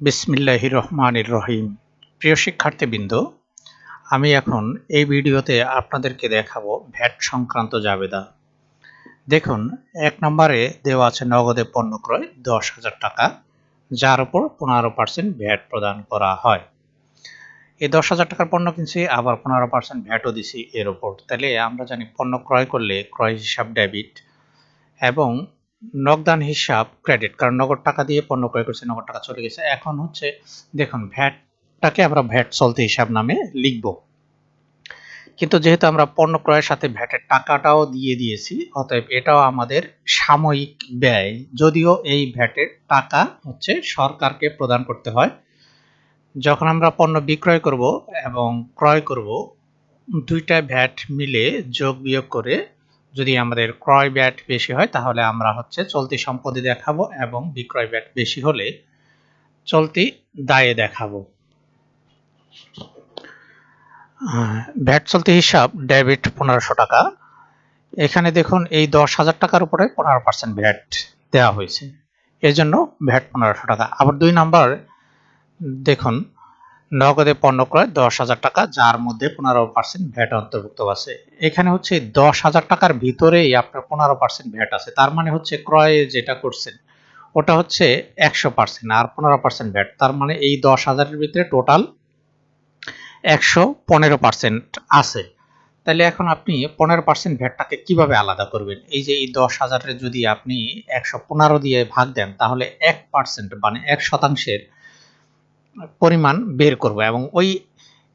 বিসমিল্লাহ রহমানির রহিম প্রিয় শিক্ষার্থীবৃন্দ, আমি এখন এই ভিডিওতে আপনাদেরকে দেখাবো ভ্যাট সংক্রান্ত জাবেদা। দেখুন, এক নম্বরে দেওয়া আছে নগদে পণ্য ক্রয় দশ হাজার টাকা, যার উপর পনেরো পার্সেন্ট ভ্যাট প্রদান করা হয়। এই দশ হাজার টাকার পণ্য কিনছি, আবার পনেরো পার্সেন্ট ভ্যাটও দিছি এর ওপর তাহলে আমরা জানি পণ্য ক্রয় করলে ক্রয় হিসাব ডেবিট এবং নগদান হিসাব ক্রেডিট কারণ নগদ টাকা দিয়ে পণ্য ক্রয় করছে, নগদ টাকা চলে গেছে। এখন হচ্ছে, দেখুন ভ্যাটটাকে আমরা ভ্যাট চলতি হিসাব নামে লিখব। কিন্তু যেহেতু আমরা পণ্য ক্রয়ের সাথে ভ্যাটের টাকাটাও দিয়ে দিয়েছি, অতএব এটাও আমাদের সাময়িক ব্যয়। যদিও এই ভ্যাটের টাকা হচ্ছে সরকারকে প্রদান করতে হয়। যখন আমরা পণ্য বিক্রয় করব এবং ক্রয় করব, দুইটা ভ্যাট মিলে যোগ বিয়োগ করে যদি আমাদের ক্রয় ব্যাট বেশি হয়, তাহলে আমরা হচ্ছে চলতি সম্পদে দেখাবো এবং বিক্রয় ব্যাট বেশি হলে চলতি দায়ে দেখাবো। ভ্যাট চলতি হিসাব, ডেবিট পনেরোশো টাকা। এখানে দেখুন, এই দশ হাজার টাকার উপরে পনেরো পার্সেন্ট ভ্যাট দেওয়া হয়েছে। এই জন্য ভ্যাট পনেরোশো টাকা। আবার দুই নাম্বার, দেখুন নগদে পণ্য ক্রয় দশ হাজার টাকা, যার মধ্যে পনেরো পার্সেন্ট ভ্যাট অন্তর্ভুক্ত আছে। এখানে হচ্ছে দশ হাজার টাকার ভিতরেই আপনার পনেরো পার্সেন্ট ভ্যাট আছে। তার মানে হচ্ছে ক্রয়ে যেটা করছেন, ওটা হচ্ছে একশো পার্সেন্ট আর পনেরো পার্সেন্ট ভ্যাট তার মানে এই দশ হাজারের ভিতরে টোটাল একশো পনেরো পার্সেন্ট আছে। তাহলে এখন আপনি পনেরো পার্সেন্ট ভ্যাটটাকে কীভাবে আলাদা করবেন? এই যে এই দশ হাজারের যদি আপনি একশো পনেরো দিয়ে ভাগ দেন, তাহলে এক পার্সেন্ট মানে এক শতাংশের পরিমাণ বের করব এবং ওই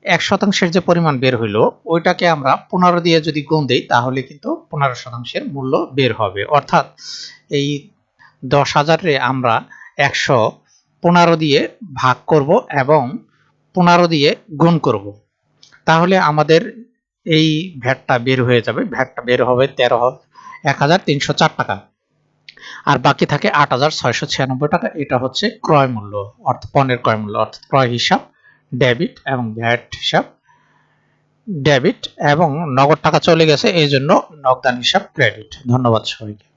এক শতাংশের যে পরিমাণ বের হইল, ওইটাকে আমরা পনেরো দিয়ে যদি গুণ দিই, তাহলে কিন্তু পনেরো শতাংশের মূল্য বের হবে। অর্থাৎ এই দশ হাজারে আমরা একশো পনেরো দিয়ে ভাগ করব এবং পনেরো দিয়ে গুণ করব। তাহলে আমাদের এই ভ্যাটটা বের হয়ে যাবে। ভ্যাটটা বের হবে তেরো এক হাজার তিনশো চার টাকা। আর বাকি থাকে আট হাজার ছয়শো ছিয়ানব্বই টাকা। এটা হচ্ছে ক্রয় মূল্য অর্থাৎ পণ্যের ক্রয় মূল্য অর্থাৎ ক্রয় হিসাব, ডেবিট এবং ভ্যাট হিসাব। ডেবিট এবং নগদ টাকা চলে গেছে, এই জন্য নগদান হিসাব ক্রেডিট। ধন্যবাদ সবাইকে।